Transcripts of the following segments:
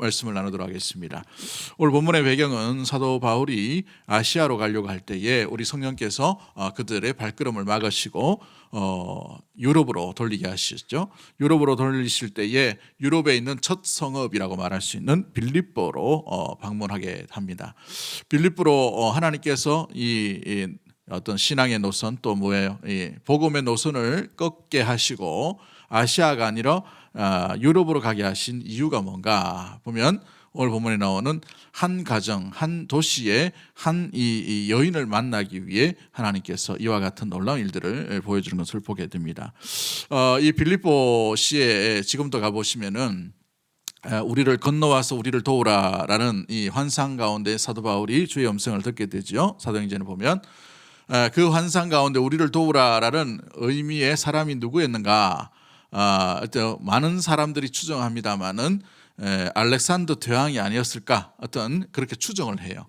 말씀을 나누도록 하겠습니다. 오늘 본문의 배경은 사도 바울이 아시아로 가려고 할 때에 우리 성령께서 어, 그들의 발걸음을 막으시고 어, 유럽으로 돌리게 하셨죠. 유럽으로 돌리실 때에 유럽에 있는 첫 성읍이라고 말할 수 있는 빌립보로 어, 방문하게 합니다. 빌립보로 어, 하나님께서 이, 이 어떤 신앙의 노선 또 뭐예요? 이 복음의 노선을 꺾게 하시고 아시아가 아니라 아, 유럽으로 가게 하신 이유가 뭔가 보면 오늘 본문에 나오는 한 가정, 한 도시의 한 이 여인을 만나기 위해 하나님께서 이와 같은 놀라운 일들을 보여주는 것을 보게 됩니다. 어, 이 빌립보 시에 지금도 가보시면은 아, 우리를 건너와서 우리를 도우라라는 이 환상 가운데 사도 바울이 주의 음성을 듣게 되죠. 사도행전을 보면 아, 그 환상 가운데 우리를 도우라라는 의미의 사람이 누구였는가? 아, 어떤 많은 사람들이 추정합니다만은 에, 알렉산더 대왕이 아니었을까? 어떤 그렇게 추정을 해요.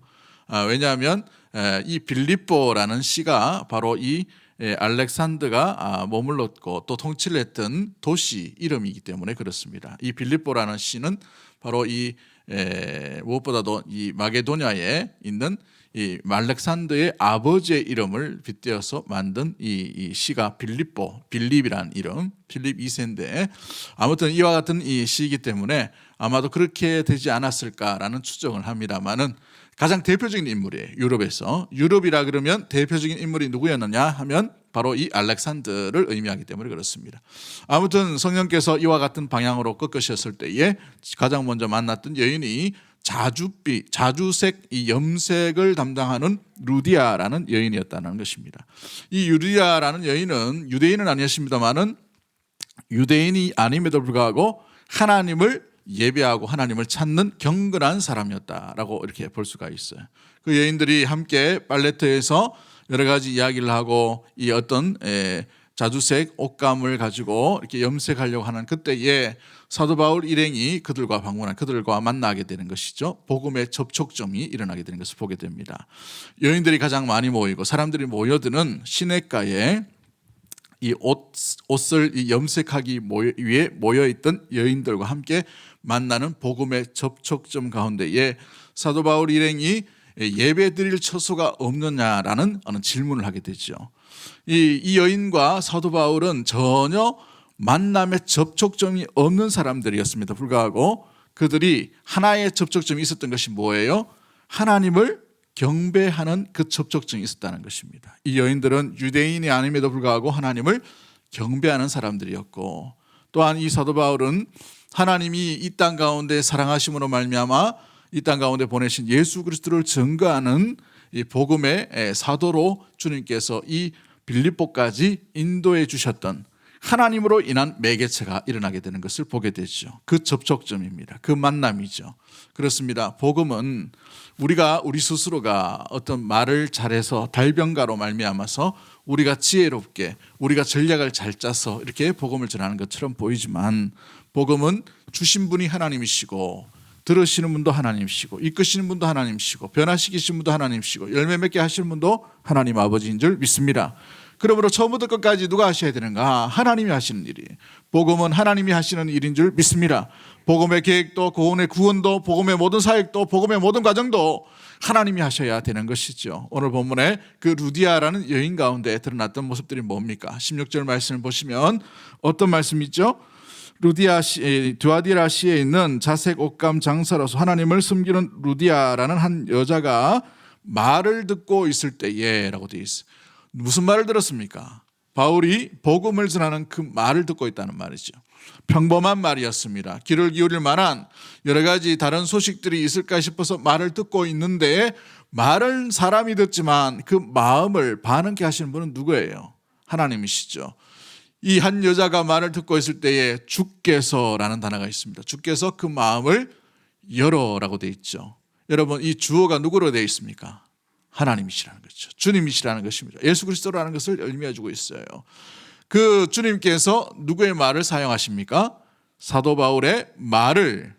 아, 왜냐하면 에, 이 빌립보라는 시가 바로 이 에, 알렉산더가 아, 머물렀고 또 통치를 했던 도시 이름이기 때문에 그렇습니다. 이 빌립보라는 시는 바로 이 에, 무엇보다도 이 마게도냐에 있는 이 말렉산더의 아버지의 이름을 빗대어서 만든 이, 이 시가 빌립보, 빌립이란 이름, 빌립 2세인데 아무튼 이와 같은 이 시이기 때문에 아마도 그렇게 되지 않았을까라는 추정을 합니다만은 가장 대표적인 인물이에요. 유럽에서 유럽이라 그러면 대표적인 인물이 누구였느냐 하면 바로 이 알렉산더를 의미하기 때문에 그렇습니다. 아무튼 성령께서 이와 같은 방향으로 꺾으셨을 때에 가장 먼저 만났던 여인이 자주빛, 자주색 이 염색을 담당하는 루디아라는 여인이었다는 것입니다. 이 루디아라는 여인은 유대인은 아니었습니다만은 유대인이 아님에도 불구하고 하나님을 예배하고 하나님을 찾는 경건한 사람이었다라고 이렇게 볼 수가 있어요. 그 여인들이 함께 팔레트에서 여러 가지 이야기를 하고 이 어떤 에, 자주색 옷감을 가지고 이렇게 염색하려고 하는 그때에 사도 바울 일행이 그들과 방문한 그들과 만나게 되는 것이죠. 복음의 접촉점이 일어나게 되는 것을 보게 됩니다. 여인들이 가장 많이 모이고 사람들이 모여드는 시내가에 이 옷, 옷을 이 염색하기 모여, 위해 모여있던 여인들과 함께 만나는 복음의 접촉점 가운데에 사도 바울 일행이 예배 드릴 처소가 없느냐라는 어느 질문을 하게 되죠. 이, 이 여인과 사도 바울은 전혀 만남의 접촉점이 없는 사람들이었습니다. 불구하고 그들이 하나의 접촉점이 있었던 것이 뭐예요? 하나님을 경배하는 그 접촉점이 있었다는 것입니다. 이 여인들은 유대인이 아님에도 불구하고 하나님을 경배하는 사람들이었고 또한 이 사도 바울은 하나님이 이 땅 가운데 사랑하심으로 말미암아 이 땅 가운데 보내신 예수 그리스도를 증거하는 이 복음의 사도로 주님께서 이 빌립보까지 인도해 주셨던 하나님으로 인한 매개체가 일어나게 되는 것을 보게 되죠. 그 접촉점입니다. 그 만남이죠. 그렇습니다. 복음은 우리가 우리 스스로가 어떤 말을 잘해서 달변가로 말미암아서 우리가 지혜롭게 우리가 전략을 잘 짜서 이렇게 복음을 전하는 것처럼 보이지만 복음은 주신 분이 하나님이시고 들으시는 분도 하나님이시고 이끄시는 분도 하나님이시고 변화시키시는 분도 하나님이시고 열매 맺게 하시는 분도 하나님 아버지인 줄 믿습니다. 그러므로 처음부터 끝까지 누가 하셔야 되는가? 하나님이 하시는 일이. 복음은 하나님이 하시는 일인 줄 믿습니다. 복음의 계획도, 구원의 구원도, 복음의 모든 사역도, 복음의 모든 과정도 하나님이 하셔야 되는 것이죠. 오늘 본문에 그 루디아라는 여인 가운데 드러났던 모습들이 뭡니까? 16절 말씀을 보시면 어떤 말씀이 있죠? 루디아 시, 두아디라 시에 있는 자색 옷감 장사로서 하나님을 숨기는 루디아라는 한 여자가 말을 듣고 있을 때에라고 되어 있어요. 무슨 말을 들었습니까? 바울이 복음을 전하는 그 말을 듣고 있다는 말이죠. 평범한 말이었습니다. 귀를 기울일 만한 여러 가지 다른 소식들이 있을까 싶어서 말을 듣고 있는데 말은 사람이 듣지만 그 마음을 반응케 하시는 분은 누구예요? 하나님이시죠. 이 한 여자가 말을 듣고 있을 때에 주께서라는 단어가 있습니다. 주께서 그 마음을 열어라고 돼 있죠. 여러분 이 주어가 누구로 되어 있습니까? 하나님이시라는 거죠. 주님이시라는 것입니다. 예수 그리스도라는 것을 의미해 주고 있어요. 그 주님께서 누구의 말을 사용하십니까? 사도 바울의 말을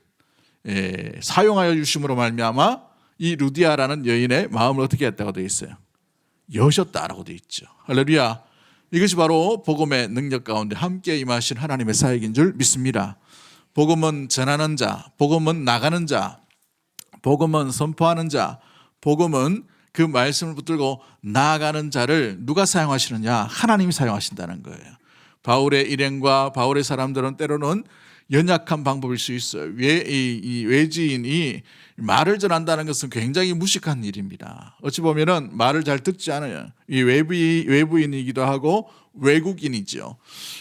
예, 사용하여 주심으로 말미암아 이 루디아라는 여인의 마음을 어떻게 했다고 되어 있어요? 여셨다라고 되어 있죠. 할렐루야. 이것이 바로 복음의 능력 가운데 함께 임하신 하나님의 사역인 줄 믿습니다. 복음은 전하는 자, 복음은 나가는 자, 복음은 선포하는 자, 복음은 그 말씀을 붙들고 나아가는 자를 누가 사용하시느냐? 하나님이 사용하신다는 거예요. 바울의 일행과 바울의 사람들은 때로는 연약한 방법일 수 있어요. 외, 이, 이 외지인이 말을 전한다는 것은 굉장히 무식한 일입니다. 어찌 보면은 말을 잘 듣지 않아요. 이 외부, 외부인이기도 하고 외국인이죠.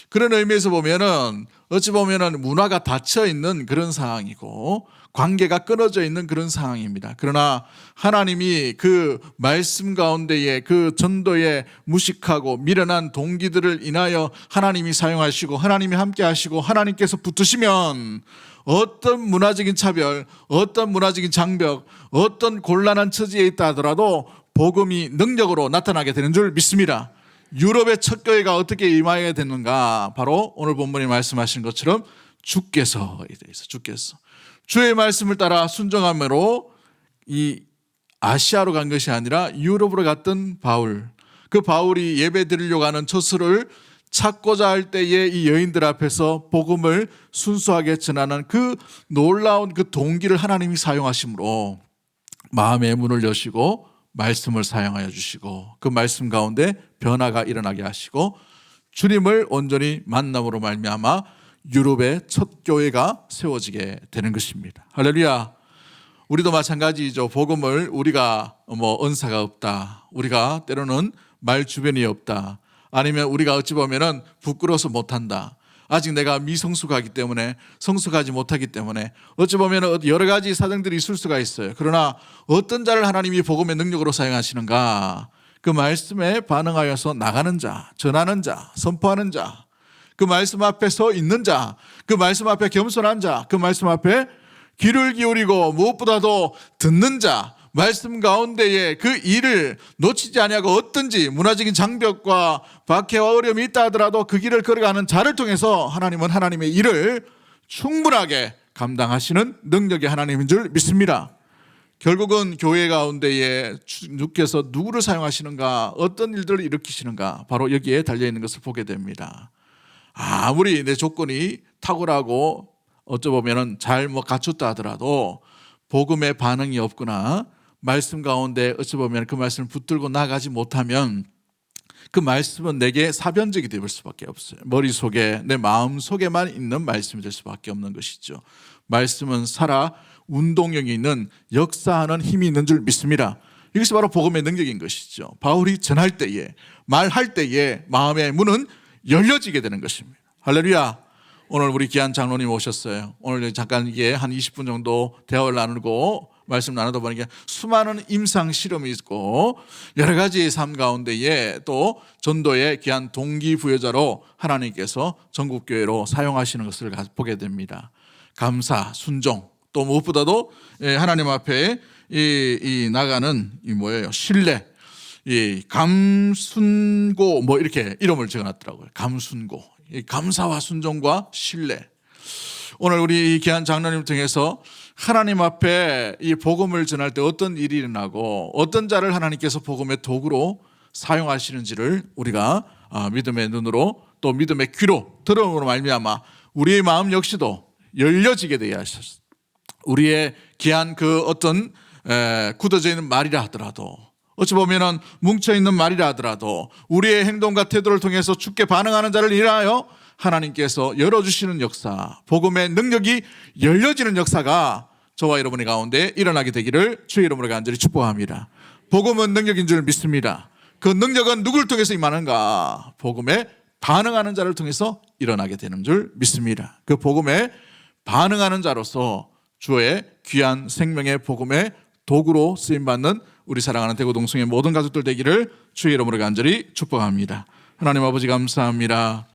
그런 의미에서 보면은 어찌 보면은 문화가 닫혀 있는 그런 상황이고 관계가 끊어져 있는 그런 상황입니다. 그러나 하나님이 그 말씀 가운데에 그 전도에 무식하고 미련한 동기들을 인하여 하나님이 사용하시고 하나님이 함께 하시고 하나님께서 붙으시면 어떤 문화적인 차별, 어떤 문화적인 장벽, 어떤 곤란한 처지에 있다 하더라도 복음이 능력으로 나타나게 되는 줄 믿습니다. 유럽의 첫 교회가 어떻게 임하게 됐는가? 바로 오늘 본문이 말씀하신 것처럼 주께서 에 대해서 주께서 주의 말씀을 따라 순종함으로 이 아시아로 간 것이 아니라 유럽으로 갔던 바울. 그 바울이 예배 드리려고 하는 처수를 찾고자 할 때에 이 여인들 앞에서 복음을 순수하게 전하는 그 놀라운 그 동기를 하나님이 사용하심으로 마음의 문을 여시고 말씀을 사용하여 주시고 그 말씀 가운데 변화가 일어나게 하시고 주님을 온전히 만남으로 말미암아 유럽의 첫 교회가 세워지게 되는 것입니다. 할렐루야. 우리도 마찬가지죠. 복음을 우리가 뭐 은사가 없다. 우리가 때로는 말 주변이 없다. 아니면 우리가 어찌 보면은 부끄러워서 못한다. 아직 내가 미성숙하기 때문에 성숙하지 못하기 때문에 어찌 보면 여러 가지 사정들이 있을 수가 있어요. 그러나 어떤 자를 하나님이 복음의 능력으로 사용하시는가? 그 말씀에 반응하여서 나가는 자, 전하는 자, 선포하는 자, 그 말씀 앞에 서 있는 자, 그 말씀 앞에 겸손한 자, 그 말씀 앞에 귀를 기울이고 무엇보다도 듣는 자, 말씀 가운데에 그 일을 놓치지 아니하고 어떤지 문화적인 장벽과 박해와 어려움이 있다 하더라도 그 길을 걸어가는 자를 통해서 하나님은 하나님의 일을 충분하게 감당하시는 능력의 하나님인 줄 믿습니다. 결국은 교회 가운데에 주께서 누구를 사용하시는가, 어떤 일들을 일으키시는가, 바로 여기에 달려 있는 것을 보게 됩니다. 아무리 내 조건이 탁월하고 어쩌 보면은 잘 뭐 갖췄다 하더라도 복음의 반응이 없거나 말씀 가운데 어찌 보면 그 말씀을 붙들고 나가지 못하면 그 말씀은 내게 사변적이 될 수밖에 없어요. 머릿속에 내 마음 속에만 있는 말씀이 될 수밖에 없는 것이죠. 말씀은 살아 운동력이 있는 역사하는 힘이 있는 줄 믿습니다. 이것이 바로 복음의 능력인 것이죠. 바울이 전할 때에 말할 때에 마음의 문은 열려지게 되는 것입니다. 할렐루야. 오늘 우리 귀한 장로님 오셨어요. 오늘 잠깐 이게 한 20분 정도 대화를 나누고 말씀 나누다 보니까 수많은 임상 실험이 있고 여러 가지 삶 가운데에 또 전도의 귀한 동기부여자로 하나님께서 전국교회로 사용하시는 것을 보게 됩니다. 감사, 순종, 또 무엇보다도 예, 하나님 앞에 이, 이 나가는 이 뭐예요? 신뢰, 이 감순고 뭐 이렇게 이름을 적어놨더라고요. 감순고, 이 감사와 순종과 신뢰. 오늘 우리 이 귀한 장로님 통해서 하나님 앞에 이 복음을 전할 때 어떤 일이 일어나고 어떤 자를 하나님께서 복음의 도구로 사용하시는지를 우리가 아, 믿음의 눈으로 또 믿음의 귀로 들어옴으로 말미암아 우리의 마음 역시도 열려지게 되어야 하셨습니다. 우리의 귀한 그 어떤 에, 굳어져 있는 말이라 하더라도 어찌 보면은 뭉쳐 있는 말이라 하더라도 우리의 행동과 태도를 통해서 죽게 반응하는 자를 인하여 하나님께서 열어주시는 역사, 복음의 능력이 열려지는 역사가 저와 여러분의 가운데 일어나게 되기를 주의 이름으로 간절히 축복합니다. 복음은 능력인 줄 믿습니다. 그 능력은 누구를 통해서 임하는가? 복음에 반응하는 자를 통해서 일어나게 되는 줄 믿습니다. 그 복음에 반응하는 자로서 주의 귀한 생명의 복음의 도구로 쓰임 받는 우리 사랑하는 대구 동성의 모든 가족들 되기를 주의 이름으로 간절히 축복합니다. 하나님 아버지 감사합니다.